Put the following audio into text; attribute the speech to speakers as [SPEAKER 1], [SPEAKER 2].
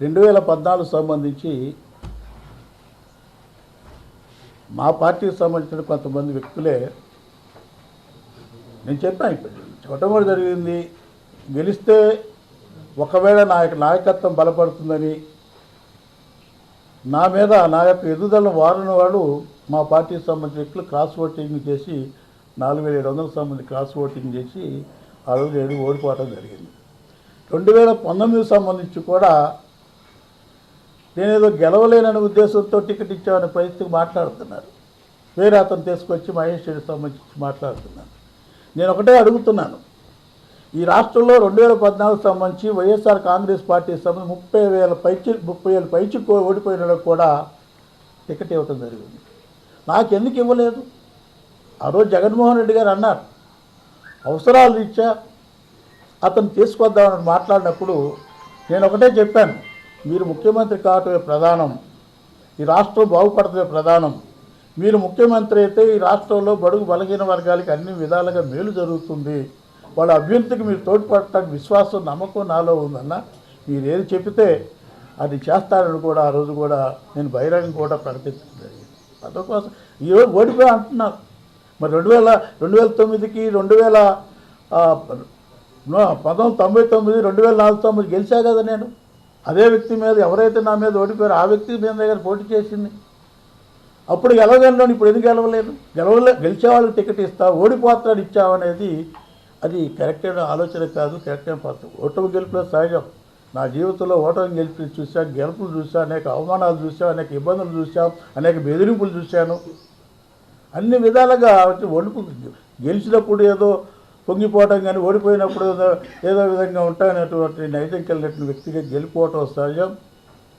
[SPEAKER 1] రెండు వేల పద్నాలుగు సంబంధించి మా పార్టీకి సంబంధించిన కొంతమంది వ్యక్తులే నేను చెప్పాను ఇప్పుడు. చెప్పడం కూడా జరిగింది. గెలిస్తే ఒకవేళ నా యొక్క నాయకత్వం బలపడుతుందని నా మీద నా యొక్క ఎదుగుదల వారిన వాడు మా పార్టీకి సంబంధించిన వ్యక్తులు క్రాస్ ఓటింగ్ చేసి నాలుగు వేల ఏడు వందలకు సంబంధించి క్రాస్ ఓటింగ్ చేసి ఆ రోజు ఏడు ఓడిపోవడం జరిగింది. రెండు వేల పంతొమ్మిదికి సంబంధించి కూడా నేనేదో గెలవలేనని ఉద్దేశంతో టికెట్ ఇచ్చామని పరిస్థితికి మాట్లాడుతున్నారు. వేరే అతను తీసుకొచ్చి మహేష్ రెడ్డి సంబంధించి మాట్లాడుతున్నాను నేను ఒకటే అడుగుతున్నాను. ఈ రాష్ట్రంలో రెండు వేల పద్నాలుగు సంబంధించి వైఎస్ఆర్ కాంగ్రెస్ పార్టీ సంబంధించి ముప్పై వేల పైచి ముప్పై వేల పైచి ఓడిపోయిన కూడా టికెట్ ఇవ్వటం జరిగింది. నాకెందుకు ఇవ్వలేదు? ఆ రోజు జగన్మోహన్ రెడ్డి గారు అన్నారు అవసరాలు రీత్యా అతను తీసుకొద్దామని మాట్లాడినప్పుడు నేను ఒకటే చెప్పాను మీరు ముఖ్యమంత్రి కావటమే ప్రధానం. ఈ రాష్ట్రం బాగుపడటమే ప్రధానం. మీరు ముఖ్యమంత్రి అయితే ఈ రాష్ట్రంలో బడుగు బలహీన వర్గాలకి అన్ని విధాలుగా మేలు జరుగుతుంది. వాళ్ళ అభ్యర్థికి మీరు తోడ్పడటానికి విశ్వాసం నమ్మకం నాలో ఉందన్న మీరు ఏది చెబితే అది చేస్తారని కూడా ఆ రోజు కూడా నేను బహిరంగం కూడా ప్రకటించడం జరిగింది. అందుకోసం ఈరోజు ఓడిపోయి అంటున్నారు. మరి రెండు వేల రెండు వేల తొమ్మిదికి రెండు వేల పంతొమ్మిది తొంభై తొమ్మిది రెండు వేల నాలుగు తొమ్మిది గెలిచా కదా నేను? అదే వ్యక్తి మీద ఎవరైతే నా మీద ఓడిపోయారో ఆ వ్యక్తి మీద దగ్గర పోటీ చేసింది. అప్పుడు గెలవగలను ఇప్పుడు ఎందుకు గెలవలేదు? గెలవలే గెలిచే వాళ్ళకి టికెట్ ఇస్తా ఓడిపోతాడు ఇచ్చావనేది అది కరెక్ట్ అయిన ఆలోచన కాదు కరెక్ట్ అయిన పాత్ర ఓటమి గెలుపులో సహజం. నా జీవితంలో ఓటమి గెలుపులు చూసా గెలుపులు చూసా అనేక అవమానాలు చూసా అనేక ఇబ్బందులు చూసా అనేక బెదిరింపులు చూశాను. అన్ని విధాలుగా వచ్చి ఒడుపు గెలిచినప్పుడు ఏదో పొంగిపోవటం కానీ ఓడిపోయినప్పుడు ఏదో విధంగా ఉంటానటువంటి నైతికలు వ్యక్తిగా గెలిపోవటం సహజం